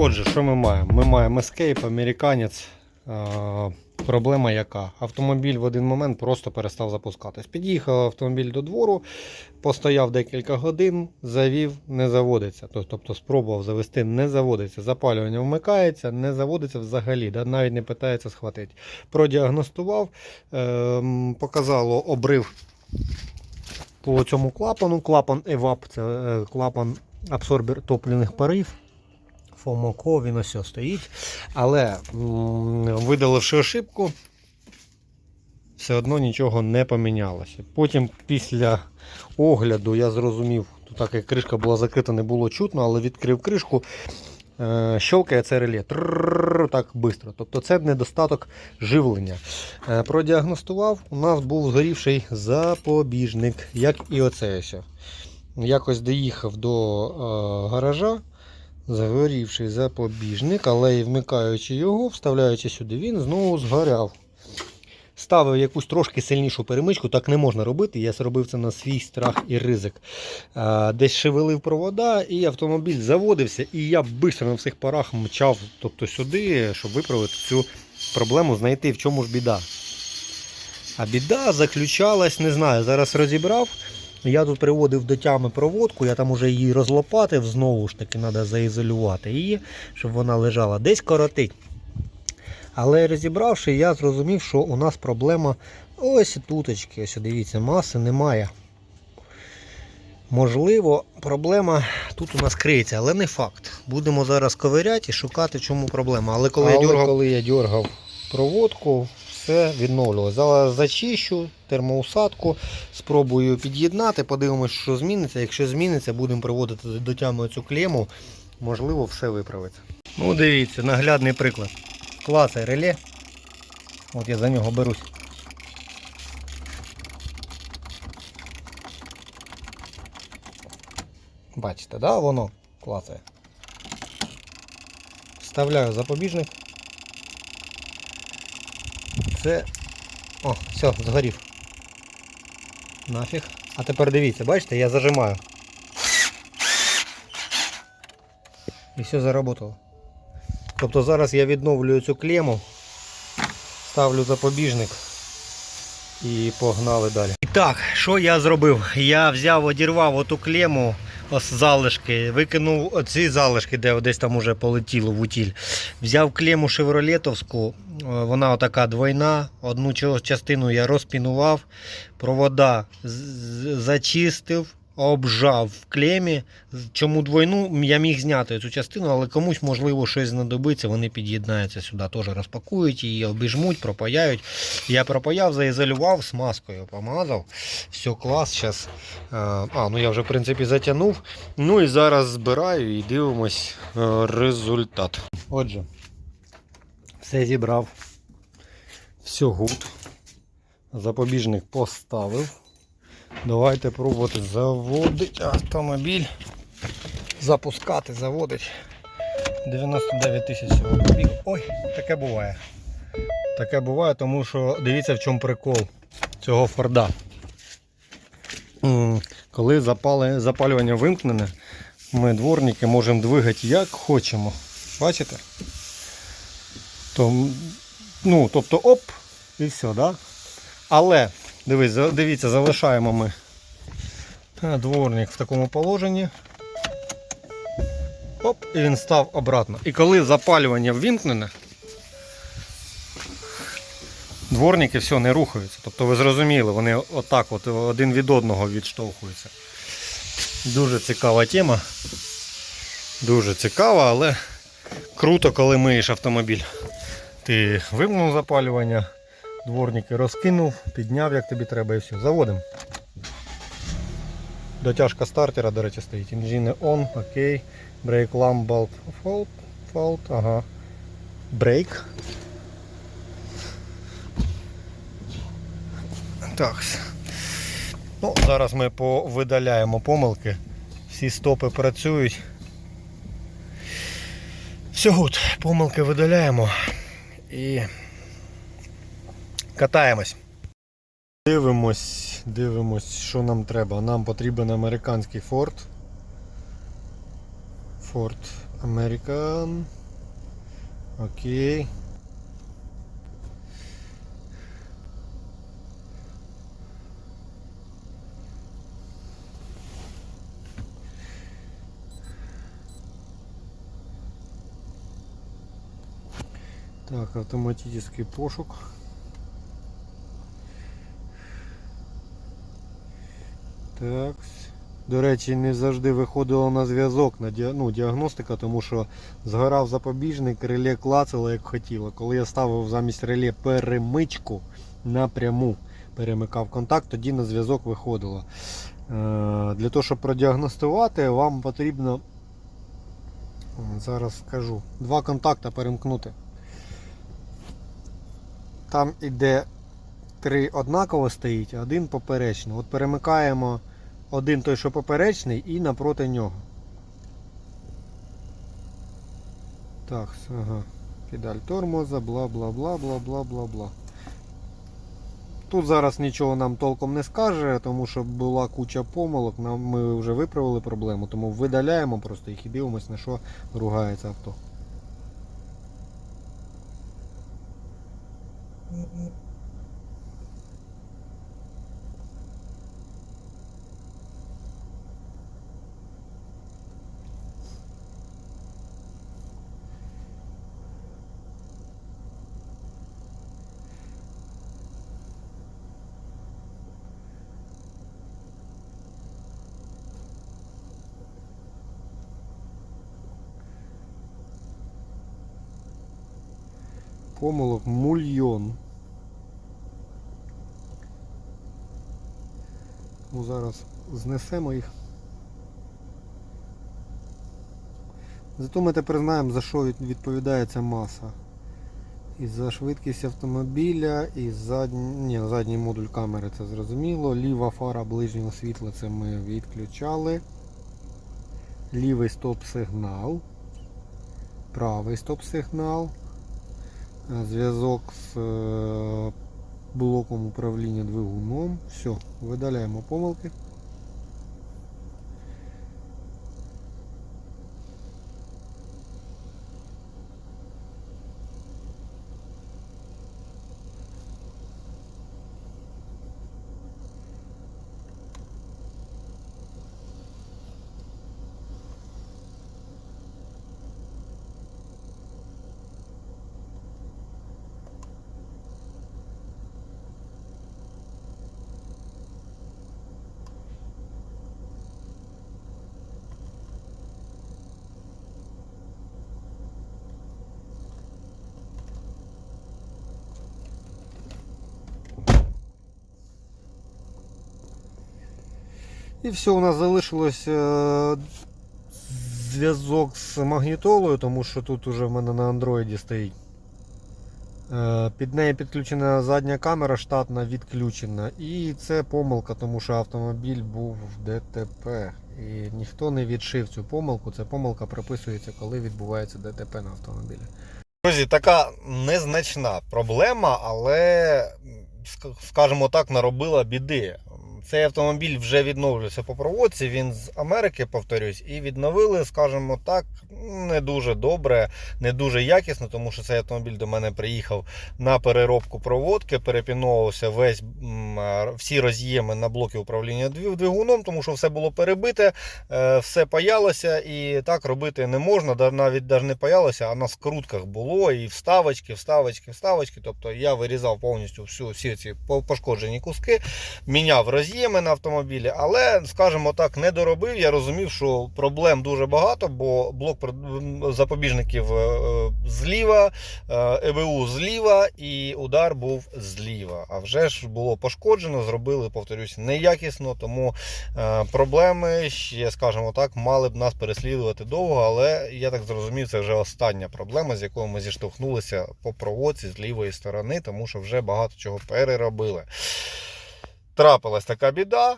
Отже, що ми маємо? Ми маємо Escape, американець. Е, Проблема яка? Автомобіль в один момент просто перестав запускатись. Під'їхав автомобіль до двору, постояв декілька годин, завів, не заводиться. Тобто спробував завести, не заводиться. Запалювання вмикається, не заводиться взагалі, навіть не питається схватити. Продіагностував, ем, показало обрив по цьому клапану. Клапан EVAP, це е, клапан абсорбер топливних парів. Фомоко, він ось стоїть. Але видаливши ошибку, все одно нічого не помінялося. Потім після огляду я зрозумів, так як кришка була закрита, не було чутно, але відкрив кришку. е, Щелкає це реле так швидко. Тобто це недостаток живлення. Е, Продіагностував, у нас був згорівший запобіжник, як і оце ось. Якось доїхав до е, гаража, загорівший запобіжник, але і вмикаючи його, вставляючи сюди, він знову згоряв. Ставив якусь трошки сильнішу перемичку, так не можна робити. Я зробив це на свій страх і ризик. Десь шевелив провода, і автомобіль заводився, і я швидко на всіх парах мчав тобто сюди, щоб виправити цю проблему, знайти в чому ж біда. А біда заключалась, не знаю, зараз розібрав. Я тут приводив до тями проводку, я там уже її розлопатив, знову ж таки треба заізолювати її, щоб вона лежала. Десь коротить. Але розібравши, я зрозумів, що у нас проблема ось туточки. Ось дивіться, маси немає. Можливо, проблема тут у нас криється, але не факт. Будемо зараз ковиряти і шукати, чому проблема. Але коли, я, дергав... коли я дергав проводку, все відновлювалося. Зараз зачищу термоусадку, спробую під'єднати, подивимось, що зміниться. Якщо зміниться, будемо приводити до тями цю клему. Можливо, все виправиться. Ну, дивіться, наглядний приклад. Клацай реле. От я за нього берусь. Бачите, да, воно клацає. Вставляю запобіжник. Це... О, все, згорів. Нафіг. А тепер дивіться, бачите, я зажимаю. І все заработало. Тобто зараз я відновлюю цю клему, ставлю запобіжник і погнали далі. І так, що я зробив? Я взяв, одірвав оту клему, ось залишки, викинув оці залишки, де десь там уже полетіло в утіль. Взяв клему шевролетовську, вона отака двойна. Одну частину я розпінував, провода зачистив. Обжав в клемі. Чому двойну я міг зняти цю частину, але комусь можливо щось знадобиться, вони під'єднаються сюди, теж розпакують її, обіжмуть, пропаяють. Я пропаяв, заізолював, смазкою помазав. Все, клас. Зараз. А, ну я вже в принципі затягнув. Ну і зараз збираю і дивимось е, результат. Отже, все зібрав. Все гуд. Запобіжник поставив. Давайте пробувати заводити автомобіль. Запускати, заводити. 99 тисяч пробіг. Ой, таке буває. Таке буває, тому що дивіться в чому прикол цього Форда. Коли запалювання вимкнене, ми дворники можемо двигати як хочемо. Бачите? То, ну, тобто оп, і все, да? Але Дивись, дивіться, залишаємо ми е, дворник в такому положенні. Оп, і він став обратно. І коли запалювання ввімкнене, дворники все не рухаються. Тобто ви зрозуміли, вони отак от один від одного відштовхуються. Дуже цікава тема. Дуже цікава, але круто, коли миєш автомобіль. Ти вимкнув запалювання, Дворники розкинув, підняв як тобі треба і все. Заводимо. Дотяжка стартера, до речі, стоїть. Engine on, окей. Brake lamp bulb fault, fault, ага. Brake. Так. Ну, зараз ми повидаляємо помилки. Всі стопи працюють. Все гуд, помилки видаляємо і катаємось. Дивимось, дивимось, що нам треба. Нам потрібен американський Ford. Ford American. Окей. Так, автоматический пошук. Так. До речі, не завжди виходило на зв'язок на ну, діагностика, тому що згорав запобіжник, реле клацало як хотіло. Коли я ставив замість реле перемичку напряму, перемикав контакт, тоді на зв'язок виходило. Е, Для того, щоб продіагностувати, вам потрібно. Зараз скажу. Два контакти перемкнути. Там іде три однаково стоїть, один поперечно. От перемикаємо один той, що поперечний, і напроти нього. Так, ага. Педаль тормоза, бла бла бла бла бла бла бла. Тут зараз нічого нам толком не скаже, тому що була куча помилок, ми вже виправили проблему, тому видаляємо просто їх і дивимося, на що ругається авто. Помилок мульйон. Ну, зараз знесемо їх. Зато ми тепер знаємо, за що відповідає ця маса. І за швидкість автомобіля, і задній, ні, задній модуль камери це зрозуміло. Ліва фара ближнього світла це ми відключали. Лівий стоп-сигнал. Правий стоп-сигнал. Зв'язок з е, блоком управління двигуном. Все, видаляємо помилки. І все, у нас залишилось е, зв'язок з магнітолою, тому що тут уже в мене на андроїді стоїть. Е, Під нею підключена задня камера штатна відключена. І це помилка, тому що автомобіль був в ДТП. І ніхто не відшив цю помилку. Ця помилка приписується, коли відбувається ДТП на автомобілі. Друзі, така незначна проблема, але, скажімо так, наробила біди. Цей автомобіль вже відновлюється по проводці. Він з Америки, повторюсь, і відновили, скажімо так, не дуже добре, не дуже якісно, тому що цей автомобіль до мене приїхав на переробку проводки, перепіновувався весь всі роз'єми на блоки управління двигуном, тому що все було перебите, е, все паялося, і так робити не можна. Навіть навіть не паялося, а на скрутках було і вставочки, вставочки, вставочки. Тобто я вирізав повністю всю, всі ці пошкоджені куски, міняв роз'єми на автомобілі, але, скажімо так, не доробив. Я розумів, що проблем дуже багато, бо блок запобіжників е, е, зліва, е, ЕБУ зліва і удар був зліва. А вже ж було пошкоджено, зробили, повторюсь, неякісно, тому проблеми, ще, скажімо так, мали б нас переслідувати довго, але я так зрозумів, це вже остання проблема, з якою ми зіштовхнулися по проводці з лівої сторони, тому що вже багато чого переробили. Трапилась така біда.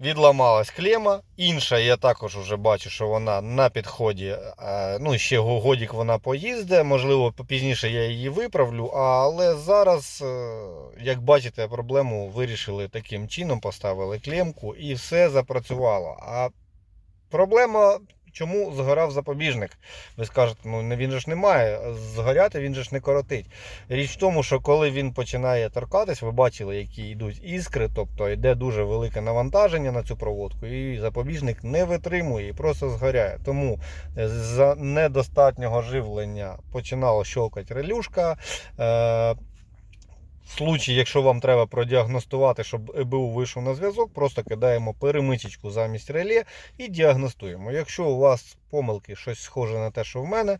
Відламалась клема. Інша, я також вже бачу, що вона на підході. Е, Ну, ще годік вона поїзде. Можливо, пізніше я її виправлю. Але зараз, е, як бачите, проблему вирішили таким чином, поставили клемку і все запрацювало. А проблема Чому згорав запобіжник? Ви скажете, ну він же ж не має згоряти, він же ж не коротить. Річ в тому, що коли він починає торкатись, ви бачили, які йдуть іскри, тобто йде дуже велике навантаження на цю проводку, і запобіжник не витримує і просто згоряє. Тому е, за недостатнього живлення починала щелкати релюшка. Е, в случаї, якщо вам треба продіагностувати, щоб ЕБУ вийшов на зв'язок, просто кидаємо перемичечку замість реле і діагностуємо. Якщо у вас помилки щось схоже на те, що в мене,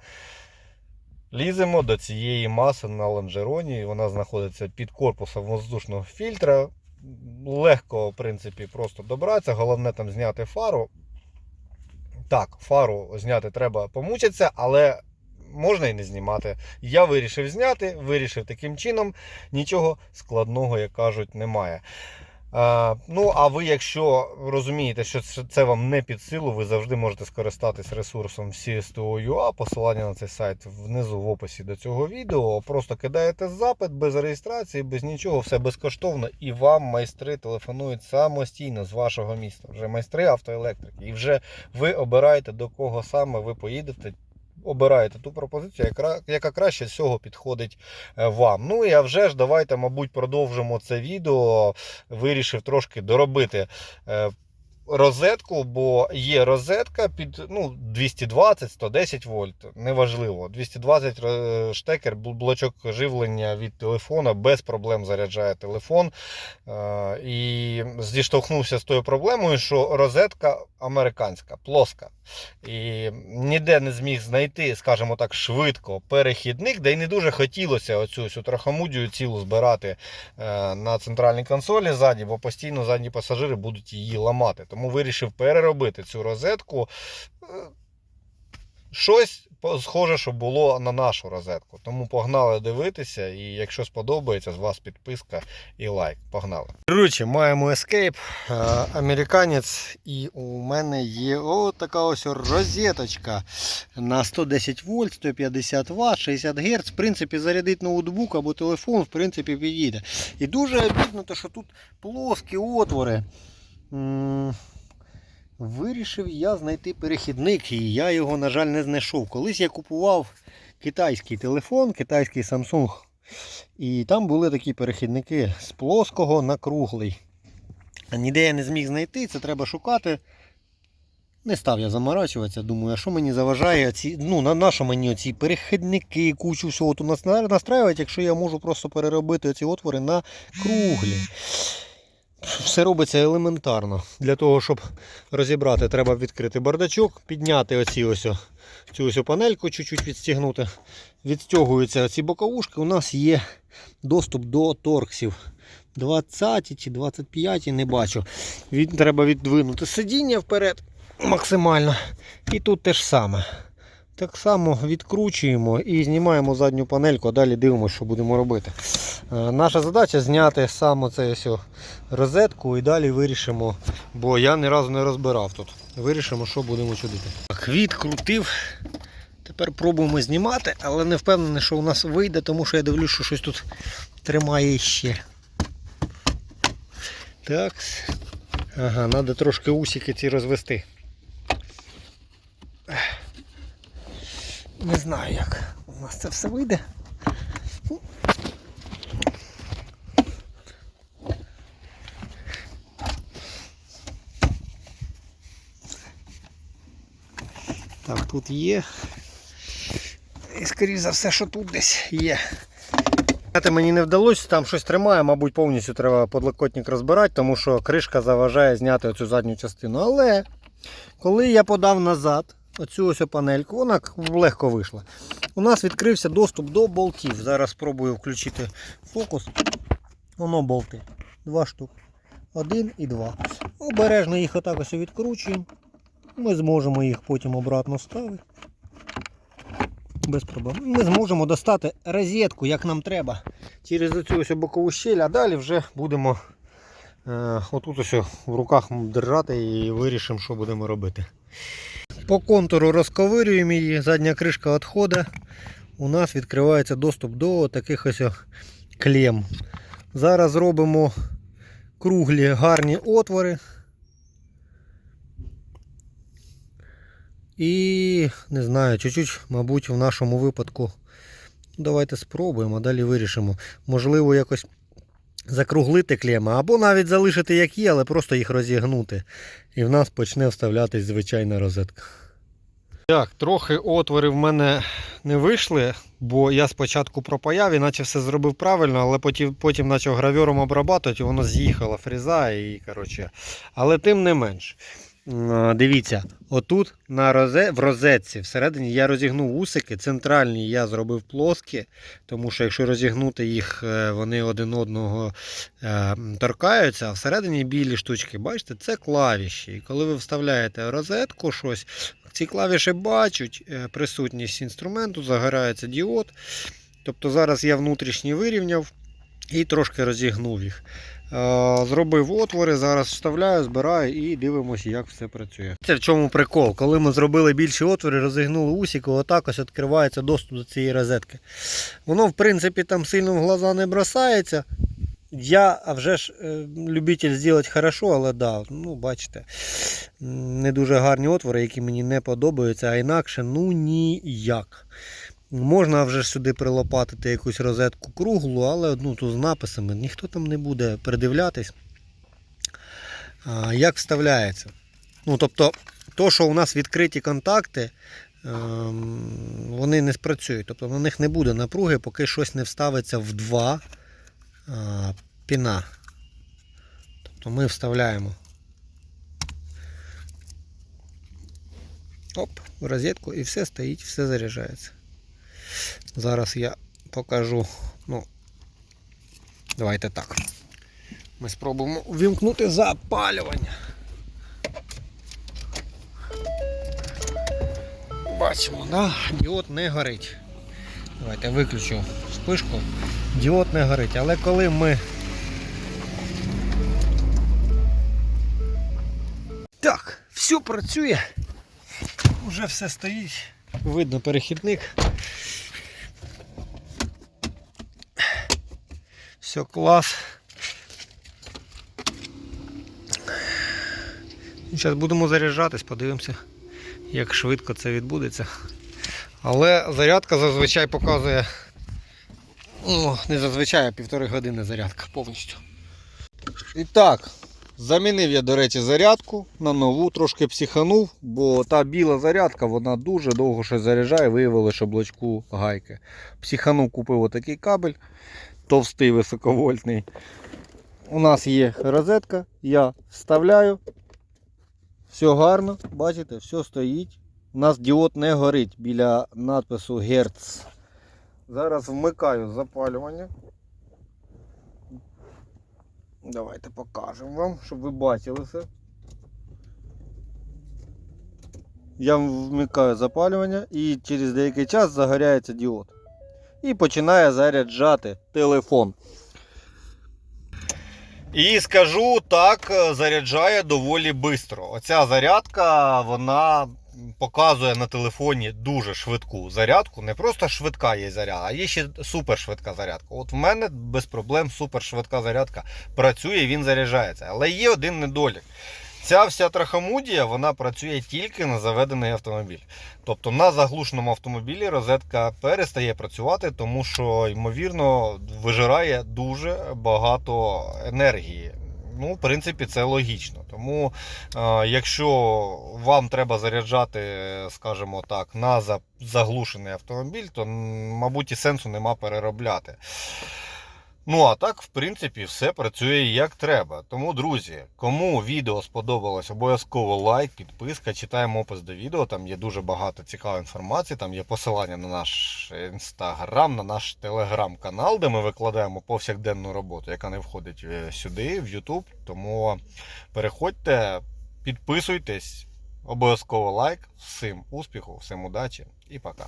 ліземо до цієї маси на лонжероні. Вона знаходиться під корпусом воздушного фільтра. Легко, в принципі, просто добратися. Головне там зняти фару. Так, фару зняти треба помучитися, але можна і не знімати. Я вирішив зняти, вирішив таким чином. Нічого складного, як кажуть, немає. А, ну, а ви, якщо розумієте, що це вам не під силу, ви завжди можете скористатись ресурсом CSTO.ua. Посилання на цей сайт внизу в описі до цього відео. Просто кидаєте запит без реєстрації, без нічого, все безкоштовно, і вам майстри телефонують самостійно з вашого міста. Вже майстри автоелектрики. І вже ви обираєте до кого саме ви поїдете. Обираєте ту пропозицію, яка, яка краще всього підходить е, вам. Ну і а вже ж давайте, мабуть, продовжимо це відео. Вирішив трошки доробити е, розетку, бо є розетка під ну, 220-110 вольт. Неважливо. 220 е, штекер, блочок живлення від телефона без проблем заряджає телефон. Е, І зіштовхнувся з тою проблемою, що розетка американська, плоска. І ніде не зміг знайти, скажімо так, швидко перехідник, де й не дуже хотілося оцю всю трахамудію цілу збирати е, на центральній консолі ззаді, бо постійно задні пасажири будуть її ламати. Тому вирішив переробити цю розетку. Е, Щось схоже, що було на нашу розетку. Тому погнали дивитися. І якщо сподобається, з вас підписка і лайк. Погнали. Коротше, маємо Escape, е, американець, і у мене є о, така ось розеточка на 110 вольт, 150 Вт, 60 Гц. В принципі, зарядити ноутбук або телефон, в принципі, підійде. І дуже обідно, що тут плоскі отвори. Вирішив я знайти перехідник, і я його, на жаль, не знайшов. Колись я купував китайський телефон, китайський Samsung. І там були такі перехідники з плоского на круглий. Ніде я не зміг знайти, це треба шукати. Не став я заморачуватися, думаю, а що мені заважає ці, ну, на, на що мені оці перехідники, кучу всього тут нас- настраювати, якщо я можу просто переробити ці отвори на круглі. Все робиться елементарно. Для того, щоб розібрати, треба відкрити бардачок, підняти оці ось, цю ось панельку, чуть-чуть відстігнути. Відстягуються ці боковушки. У нас є доступ до торксів. 20 чи 25, не бачу. Від, треба віддвинути сидіння вперед максимально. І тут те ж саме. Так само відкручуємо і знімаємо задню панельку, а далі дивимося, що будемо робити. Е, Наша задача зняти саме цю розетку і далі вирішимо, бо я ні разу не розбирав тут. Вирішимо, що будемо чудити. Так, відкрутив. Тепер пробуємо знімати, але не впевнений, що у нас вийде, тому що я дивлюсь, що щось тут тримає ще. Так. Ага, треба трошки усики ці розвести. Не знаю як у нас це все вийде. Так, тут є. І скоріш за все, що тут десь є. Мені не вдалося, там щось тримає, мабуть, повністю треба подлокотник розбирати, тому що кришка заважає зняти оцю задню частину. Але коли я подав назад оцю ось панельку, вона легко вийшла. У нас відкрився доступ до болтів. Зараз спробую включити фокус. Воно болти. Два штуки. Один і два. Обережно їх отак ось відкручуємо. Ми зможемо їх потім обратно вставити. Без проблем. Ми зможемо достати розетку, як нам треба, через оцю ось бокову щель, а далі вже будемо е, отут ось в руках держати і вирішимо, що будемо робити. По контуру розковирюємо її, задня кришка відходить. У нас відкривається доступ до таких ось клем. Зараз робимо круглі гарні отвори. І не знаю, чуть-чуть, мабуть, в нашому випадку. Давайте спробуємо, а далі вирішимо. Можливо, якось закруглити клема, або навіть залишити як є, але просто їх розігнути. І в нас почне вставлятись звичайна розетка. Так, трохи отвори в мене не вийшли, бо я спочатку пропаяв і наче все зробив правильно, але потім, потім почав гравюром обрабатувати, і воно з'їхала фріза І, коротше. Але тим не менш. М, Дивіться, отут на розе, в розетці всередині я розігнув усики. Центральні я зробив плоскі, тому що якщо розігнути їх, е, вони один одного е, торкаються, а всередині білі штучки, бачите, це клавіші. І коли ви вставляєте розетку щось, ці клавіші бачать е, присутність інструменту, загорається діод. Тобто зараз я внутрішній вирівняв і трошки розігнув їх. Е, Зробив отвори, зараз вставляю, збираю і дивимося, як все працює. Це в чому прикол. Коли ми зробили більші отвори, розігнули усіку, отак ось відкривається доступ до цієї розетки. Воно, в принципі, там сильно в глаза не бросається. Я, а вже ж, е, любитель зробити хорошо, але да, ну, бачите, не дуже гарні отвори, які мені не подобаються, а інакше ну ніяк. Можна вже сюди прилопатити якусь розетку круглу, але ну, тут з написами ніхто там не буде придивлятись. Як вставляється. Ну, тобто, то, що у нас відкриті контакти, ем, вони не спрацюють. Тобто на них не буде напруги, поки щось не вставиться в два піна. Тобто ми вставляємо оп, в розетку і все стоїть, все заряджається. Зараз я покажу. Ну, давайте так. Ми спробуємо вімкнути запалювання. Бачимо, да? діод не горить. Давайте виключу спишку. Діод не горить. Але коли ми. Так, все працює. Уже все стоїть. Видно перехідник. Все клас. Зараз будемо заряджатись, подивимося, як швидко це відбудеться. Але зарядка зазвичай показує. Ну, не зазвичай, а півтори години зарядка повністю. І так, замінив я, до речі, зарядку на нову, трошки психанув, бо та біла зарядка вона дуже довго ще заряджає, виявили, що блочку гайки. Психанув, купив отакий кабель, товстий високовольтний. У нас є розетка, я вставляю. Все гарно, бачите, все стоїть. У нас діод не горить біля надпису Герц. Зараз вмикаю запалювання. Давайте покажемо вам, щоб ви бачили все. Я вмикаю запалювання і через деякий час загоряється діод. І починає заряджати телефон. І скажу так, заряджає доволі швидко. Оця зарядка, вона показує на телефоні дуже швидку зарядку. Не просто швидка є зарядка, а є ще супершвидка зарядка. От в мене без проблем супершвидка зарядка працює, він заряджається. Але є один недолік. Ця вся трахомудія вона працює тільки на заведений автомобіль. Тобто на заглушеному автомобілі розетка перестає працювати, тому що, ймовірно, вижирає дуже багато енергії. Ну, в принципі, це логічно. Тому, е, якщо вам треба заряджати, скажімо так, на заглушений автомобіль, то, мабуть, і сенсу нема переробляти. Ну, а так, в принципі, все працює як треба. Тому, друзі, кому відео сподобалось, обов'язково лайк, підписка, читаємо опис до відео. Там є дуже багато цікавої інформації. Там є посилання на наш інстаграм, на наш телеграм-канал, де ми викладаємо повсякденну роботу, яка не входить е, сюди, в Ютуб. Тому переходьте, підписуйтесь, обов'язково лайк. Всім успіху, всім удачі і пока.